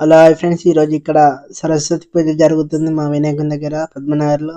Hello hi friends ఈరోజు ఇక్కడ సరస్వతి పూజ జరుగుతుంది మా వినాయకుని దగ్గర పద్మనగర్లో.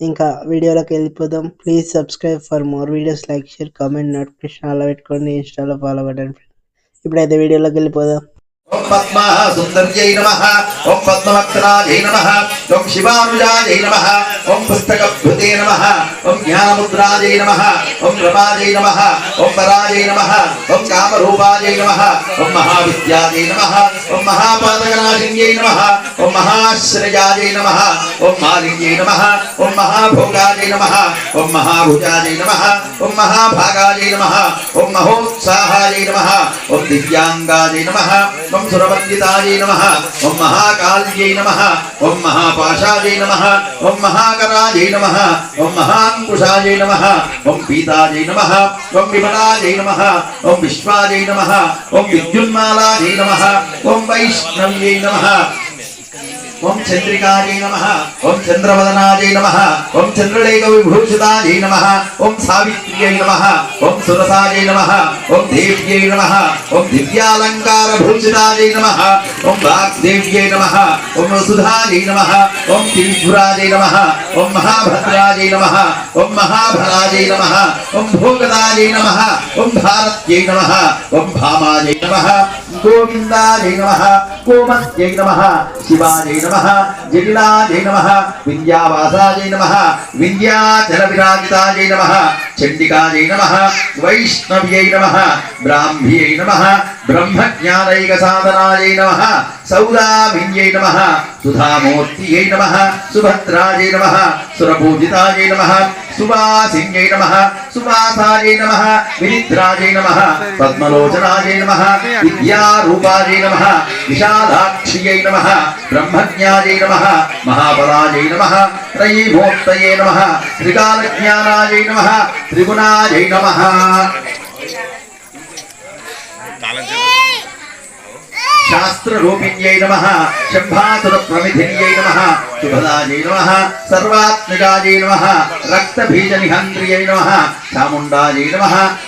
ఇంకా వీడియోలోకి వెళ్ళిపోదాం. Please subscribe for more videos like share comment notification అలా పెట్టుకోండి. ఇన్స్టాలో ఫాలో కొట్టండి ఇప్పుడైతే వీడియోలోకి వెళ్ళిపోదాం. ఓం పద్మ సుందర్యై నమ ఓం పద్మవక్త్రాజై నమ ఓం శివానుజాజై నమ ఓం పుస్తకభృతే నమ ఓం జ్ఞానముద్రాజై నమ ఓం రమాజై నమ ఓం పరాజై నమ ఓం కామరూపాజై నమ ఓం మహావిద్యాజై నమ ఓం మహాపాదకనాశిన్యై నమ ఓం మహాశ్రయాజై నమ ఓం మాలిన్యై నమ ఓం మహాభోగాజై నమ ఓం మహాభుజాజై నమ ఓం మహాభాగాజై నమ ఓం మహోత్సాహాజై నమ ఓం దివ్యాంగాజై నమ ఓం సురవందితాజై నమ. ఓం మహాకాళ్యై నమ. ఓం మహాపాశాజై నమ. ఓం మహాకరాజై నమ. ఓం మహాంకుశాయై నమ. ఓం పీతాయై నమ. ఓం విమలాయై నమ. ఓం విశ్వాజై నమ. ఓం విద్యున్మాలాయై నమ. ఓం వైష్ణవ్యై నమ. ఓం చంద్రికాజై నమ ఓం చంద్రవదనాజై నమ ఓం చంద్రలేఖ విభూషితాజై నమ ఓం సావిత్ర్యై నమ ఓం సురసాజై నమ ఓం దేవ్యై నమ ఓం దివ్యాలంకార భూషితాజై నమ ఓం వాగ్దేవ్యై నమ ఓం వసుధాజై నమ ఓం త్రిపురాజై నమ ఓం మహాభద్రాజై నమ ఓం మహాభరాజై నమ ఓం భోగదాజై నమ ఓం భారత్యై నమ ఓం భామాజై నమ గోవిందాజై నమ కోమత్యై నమ శివాజై నమ జటిలాజై నమ విద్యావాసాజై నమ విద్యాచల విరాజితాజై నమ చండికాజై నమ వైష్ణవ్యై నమ బ్రాహ్మ్యై నమ బ్రహ్మజ్ఞానైక సాధనాయై నమ సౌదామిన్యై నమ సుధామూర్తియై నమ సుభద్రాయై నమ సురపూజితాయై నమ సువాసిన్యై నమ సువాసాయై నమ వినిద్రాయై నమ పద్మలోచనాయై నమ విద్యారూపాయై నమ విశాలాక్ష్యై నమ బ్రహ్మజ్ఞాయై నమ మహాబలాయై నమ త్రయీమూర్తయే నమ త్రికాలజ్ఞానాయై నమ త్రిగుణాయై నమ శాస్త్రరూపిణ్యై నమ శంభాసుర ప్రమిధిన్యై నమ. శుభదాజై నమ సర్వాత్మికాజై నమ రక్తబీజ నిహంత్రియై నమ చాముండాజై నమ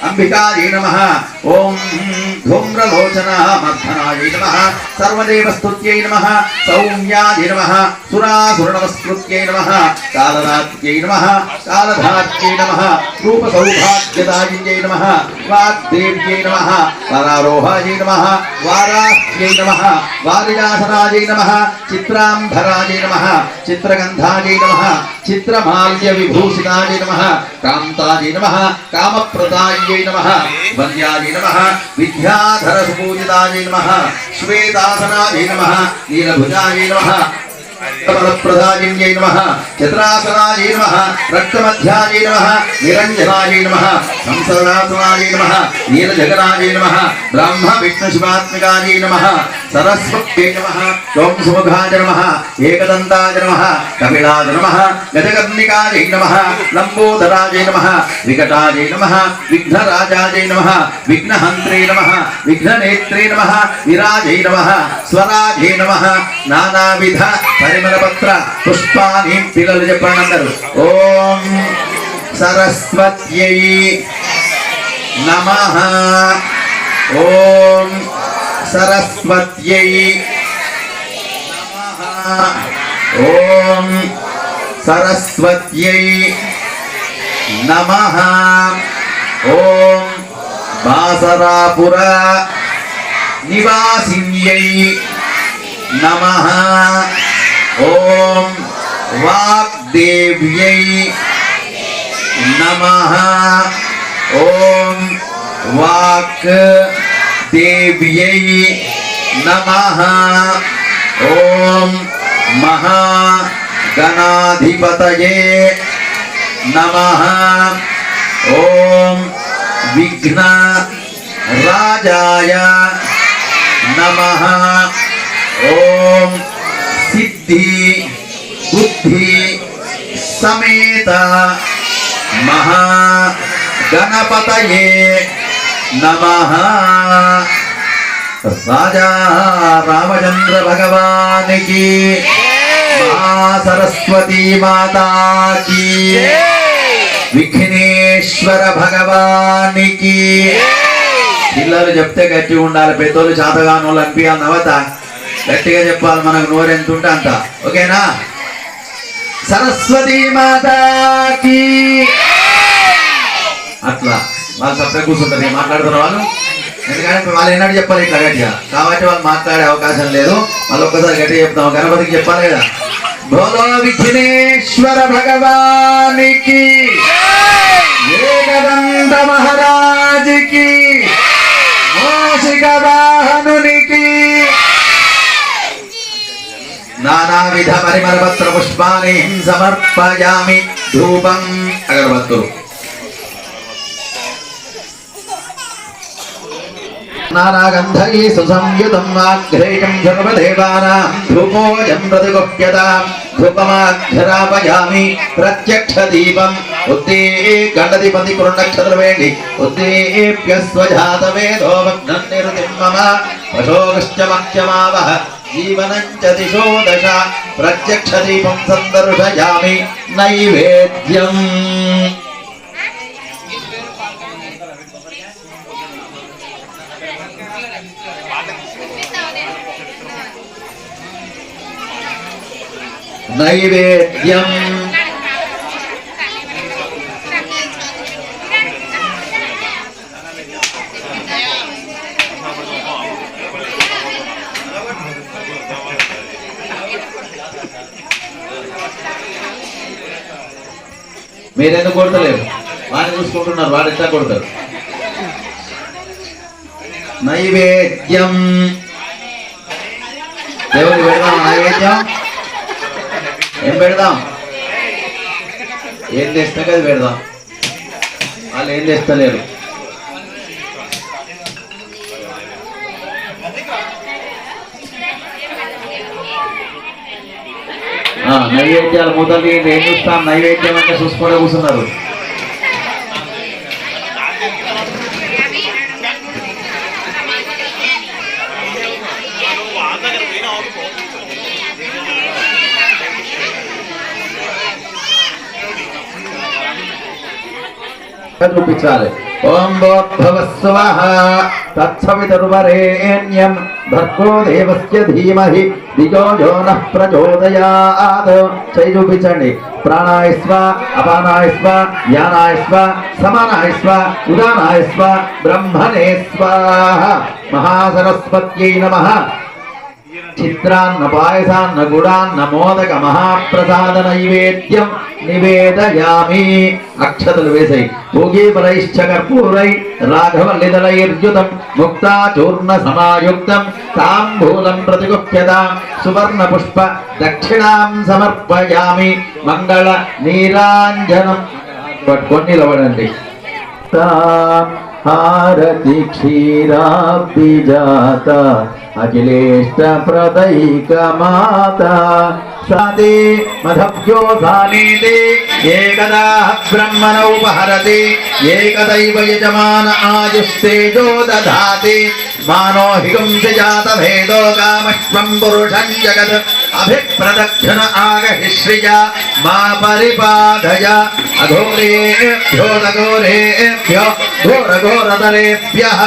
అంబికాజై నమ ఓం ధూమ్రలోచన మర్ధనాజై నమ సర్వదేవస్తుత్యై నమ సౌమ్యాజై నమ సురాసురనమస్కృత్యై నమ కాలరాత్యై నమ కాలధాత్యై నమ రూప నమ వాగ్దేవ్యై నమ వరారోహాజై నమ వారాహ్యై నమ వారిజాసనాజై నమ చిత్రాంబరాజై నమ చిత్రగంధాజై నమ చిత్రమాల్య విభూషితాజై నమ కాంతాజై నమ కామప్రదాయై నమ వంద్యాజై నమ విద్యాధర సుపూజితాజై నమ శ్వేతాసనాజై నమ నీలభుజాజై నమ ప్రదాజిన్యై నమ చతురాసనాయై నమ రక్తమధ్యాయై నమ నిరంజనాయై నమ సంసదనాసనాజై నమ నీలజగనాయై నమ బ్రహ్మ విష్ణు శివాత్మికాయై నమ సరస్వత్యై నమ ఓం సుముఖాజ నమ ఏకదంతాయ నమ కపిలాయ నమ గజకర్ణికాజై నమ లంబోదరాజై నమ వికటాయై నమ విఘ్నరాజాయై నమ విఘ్నహంత్రే నమ విఘ్ననేత్రే నమ విరాజై నమ స్వరాజై నమ నానావిధ పరిమళపత్ర పుష్పాన్ని పిల్లలు చెప్పండి అందరు. ఓం సరస్వత్యై నమ. ఓం సరస్వత్యై ఓం సరస్వత్యై నమ. ఓం బాసరాపుర నివాసిన్యై నమ. ఓం వాగ్దేవ్యై నమః ఓం వాక్ దేవ్యై నమః ఓం మహాగణాధిపతయే నమః ఓం విఘ్న రాజాయ నమః ఓం సిద్ధి బుద్ధి సమేత మహా గణపతయే నమ। రాజా రామచంద్ర భగవానికి సరస్వతీ మాతాకి విఘ్నేశ్వర భగవానికి। పిల్లలు చెప్తే గట్టి ఉండాలి పెద్దోళ్ళు చేతగానోళ్ళు అనిపించాలి నవత గట్టిగా చెప్పాలి మనకు నోరు ఎంత ఉంటే అంత. ఓకేనా? సరస్వతి మాతాకి. అట్లా. వాళ్ళు సపరేట్ కూర్చుంటారు మాట్లాడుతున్న వాళ్ళు. ఎందుకంటే వాళ్ళు ఏనాడు చెప్పాలి ఇట్లా గట్టిగా. కాబట్టి వాళ్ళు మాట్లాడే అవకాశం లేదు. వాళ్ళు ఒక్కసారి గట్టిగా చెప్తాం. గణపతికి చెప్పాలి కదా. బోలో విఘ్నేశ్వర భగవానికి. నానావిధ పరిమళపత్ర పుష్పాని సమర్పయామి ధూపం అగరబత్తులు నానాగంధై సుసంయుతం ఆగ్రేయం సర్వదేవానాం ధూపోజం ప్రతిగుహ్యతాం ధూపమాఘ్రాపయామి ప్రత్యక్ష దీపం ఉద్దే గండదీపతి కృణక్షత్ర వేండి ఉద్దేప్య స్వజాత వేదో భగ్నం నిరుతిం మమ పశోగశ్చ మఖ్యమావహ జీవనం చ దిశో దశ ప్రత్యక్ష దీపం సందర్శయామి నైవేద్యం నైవేద్యం కొడతలేదు కొడతలేరు. వాడిని చూసుకుంటున్నారు వాడు ఎట్లా కొడతారు? నైవేద్యం. దేవుని పెడదాం నైవేద్యం? ఏం పెడదాం ఏం తెస్తే కదా పెడదాం వాళ్ళు ఏం తెస్తలేరు నైవేద్యాలు మూతలు ఏం చూస్తాం? నైవేద్యం అంటే చూసుకోవడం కూర్చున్నారు. చూపించాలి ఓం భోద్భవస్వ తత్సవితరువరేణ్యం భర్గో దేవస్య ధీమహి దిజో యో నః ప్రచోదయాత్ చేయి ప్రాణాయ స్వ అపానాయ స్వ యానాయ స్వ సమానాయ స్వ ఉదానాయ స్వ బ్రహ్మణే స్వాహ. మహాసరస్వత్యై నమ. చిత్రాన్న పాయసాన్న గుడాన్న మోదక మహాప్రసాద నైవేద్యం నివేదయామి అక్షతలు వేసాయి భోగీపరైశ్చ కర్పూరై రాఘవ రాఘవల్లిదలైర్యుతం ముక్తా చూర్ణ సమాయుక్తం తాంబూలం ప్రతిగుప్యతాం సువర్ణ పుష్ప దక్షిణాం సమర్పయామి మంగళ నీరాంజనం పట్టుకొని నిలబడండి హారతి క్షీరాబ్దిజాత అఖిలేష్ట ప్రదైక మాత సాదే మధభ్యో సానేతే ఏకదా బ్రహ్మణోపహరతి ఏకదైవ యజమాన ఆయుస్తేజో దధాతి మానో హిగుంసి జాత భేదో కామశ్వం పురుషం జగత్ అభిప్రదక్షిణ ఆగహిశ్రియ మా పరిపాదయ అఘోరేభ్యో నఘోరేభ్యో ఘోర ఘోరతరేభ్యః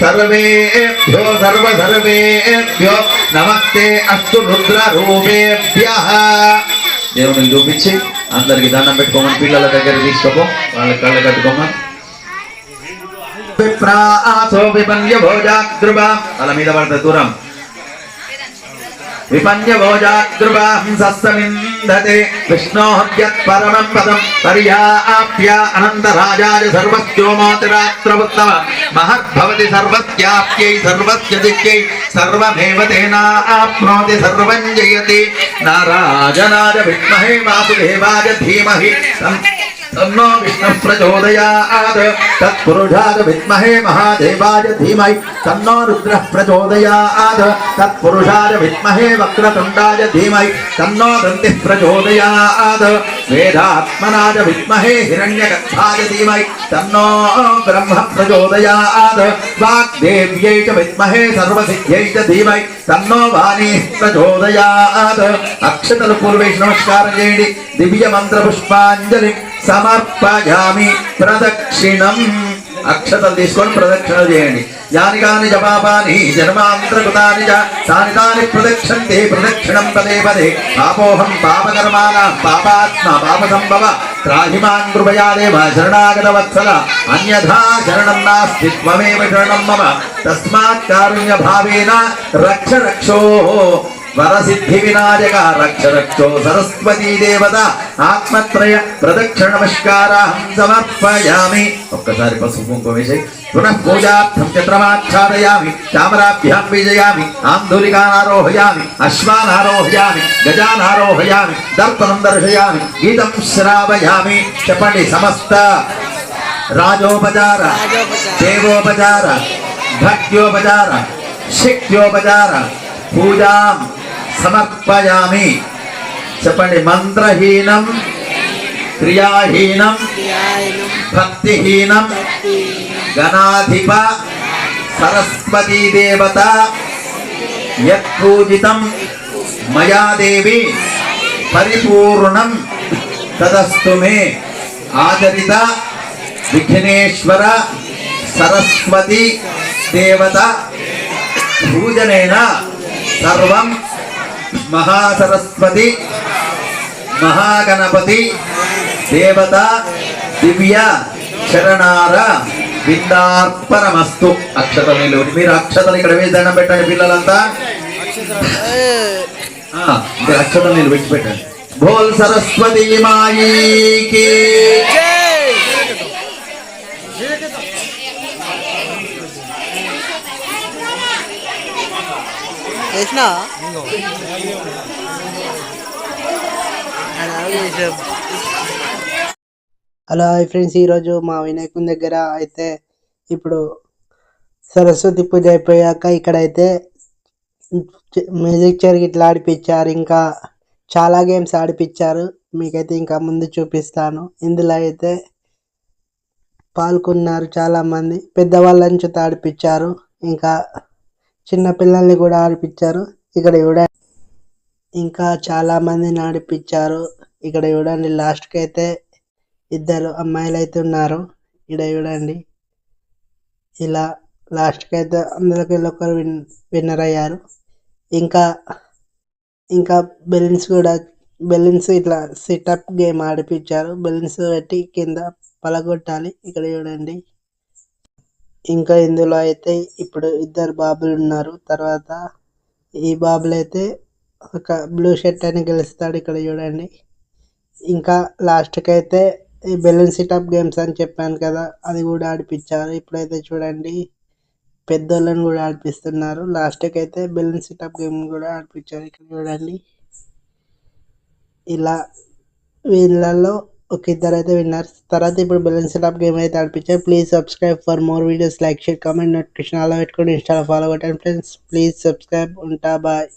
సర్వేభ్యో సర్వ సర్వేభ్యో నమస్తే అస్తు రుద్ర రూపేభ్యః దేవునికి చూపించి అందరికి దండం పెట్టుకోమని పిల్లల దగ్గర తీసుకోపో వాళ్ళ కళ్ళ కట్టుకోమని. విప్రాసో విపన్య భోజాగ్రుభ తల మీద పడత దూరం విపన్య భోజాగ్రుభాం విష్ణోహ్యత్ పరమం పదం పర్యాప్య అనంతరాజాయ సర్వస్యోమోతిరాత్రవుత్తమ మహద్భవతి సర్వస్యాప్యై సర్వస్య దిక్యై సర్వమేవ తేనాప్నోతి సర్వం జయతి నారాజనాయ విద్మహే వాసుదేవాయ ధీమహి తం- తన్నో విష్ణు ప్రచోదయాత్ తత్పురుషాయ విద్మహే మహాదేవాయ ధీమహి తన్నో రుద్ర ప్రచోదయాత్ తత్పురుషాయ విద్మహే వక్రతుండాయ ధీమహి తన్నో దంతి ప్రచోదయాత్ వేదాత్మనాయ విద్మహే హిరణ్యగర్భాయ ధీమహి తన్నో బ్రహ్మ ప్రచోదయాత్ వాగ్దేవ్యై చ విద్మహే సర్వసిద్ధ్యై చ ధీమహి తన్నో వాణి ప్రచోదయాత్. అక్షతలు పూర్వేష్ సమర్పయామి ప్రదక్షిణం. అక్షతలు తీసుకొని ప్రదక్షిణలు చేయండి. యాని కాని జపాపాని జన్మాంతరకృతాని తాని తాని ప్రదక్షంతి ప్రదక్షిణం పదే పదే. పాపోహం పాపకర్మాణ పాపాత్మ పాప సంభవ త్రాహిమాన్ కృపయా దేవ శరణాగత వత్సల అన్యథా శరణం నాస్తి త్వమేవ శరణం మమ. తస్మాత్ కారుణ్య భావేన రక్ష రక్షో. వరసిద్ధి వినాయక రక్ష రక్షో సరస్వతీ దేవత ఆత్మత్రయ ప్రదక్షిణ నమస్కారాహం సమర్పయామి ఒక్కసారి పసుపు కుంకుమ వేసి పునః పూజార్థం చంద్రమాచ్ఛాదయామి చామరాభ్యాం విజయామి ఆందోళికానారోహయామి అశ్వానారోహయామి గజానారోహయామి దర్పణం దర్శయామి గీతం శ్రావయామి చెప్పండి సమస్త రాజోపచార దేవోపచార భక్త్యోపచార శక్త్యోపచార పూజాం సమర్పయామి. చెప్పండి మంత్రహీనం క్రియాహీనం భక్తిహీనం గణాధిప సరస్వతీ దేవత యత్పూజితం మయాదేవి పరిపూర్ణం తదస్తు మే. ఆచరిత విఘ్నేశ్వర సరస్వతి దేవత పూజనైన సర్వం మహాసరస్వతి మహాగణపతి దేవత దివ్య శరణార విందార్పణమస్తు అక్షతలు మీరు అక్షతలు ఇక్కడ వేసి దండం పెట్టండి పిల్లలంతా. ఆ, మీరు అక్షతలు నిలువు పెట్టి పెట్టండి. బోల్ సరస్వతి మాయీకి. Hello hi friends. ఈరోజు మా వినాయకుని దగ్గర అయితే ఇప్పుడు సరస్వతి పూజ అయిపోయాక ఇక్కడైతే మ్యూజిక్ చైర్ ఇట్లా ఆడిపించారు ఇంకా చాలా గేమ్స్ ఆడిపించారు మీకైతే ఇంకా ముందు చూపిస్తాను. ఇందులో అయితే పాల్గొన్నారు చాలా మంది పెద్దవాళ్ళని చేత ఆడిపించారు ఇంకా చిన్న పిల్లల్ని కూడా ఆడిపించారు ఇక్కడ చూడండి. ఇంకా చాలా మందిని ఆడిపించారు ఇక్కడ చూడండి లాస్ట్కి అయితే ఇద్దరు అమ్మాయిలు అయితే ఉన్నారు. ఇక్కడ చూడండి. ఇలా లాస్ట్కి అయితే అందులోకి ఒకరు విన్ విన్నర్ అయ్యారు. ఇంకా ఇంకా బెలూన్స్ కూడా బెలూన్స్ ఇట్లా సిటప్ గేమ్ ఆడిపించారు బెలూన్స్ పెట్టి కింద పలగొట్టాలి. ఇక్కడ చూడండి. ఇంకా ఇందులో అయితే ఇప్పుడు ఇద్దరు బాబులు ఉన్నారు. తర్వాత ఈ బాబులు అయితే ఒక బ్లూ షర్ట్ అని గెలుస్తాడు ఇక్కడ చూడండి. ఇంకా లాస్ట్కి అయితే ఈ బెలూన్ సిటప్ గేమ్స్ అని చెప్పాను కదా అది కూడా ఆడిపించారు. ఇప్పుడైతే చూడండి పెద్దోళ్ళని కూడా ఆడిపిస్తున్నారు. లాస్ట్కి అయితే బెలూన్ సిటప్ గేమ్ కూడా ఆడిపించారు ఇక్కడ చూడండి. ఇలా వీళ్ళల్లో ఒక ఇద్దరు అయితే విన్నారు. తర్వాత ఇప్పుడు బెలూన్ సిటప్ గేమ్ అయితే ఆడిపించారు please subscribe for more videos like share comment notification అలా పెట్టుకొని ఇన్స్టాలో ఫాలో కొట్టండి ఫ్రెండ్స్ ప్లీజ్ సబ్స్క్రైబ్ ఉంటా బాయ్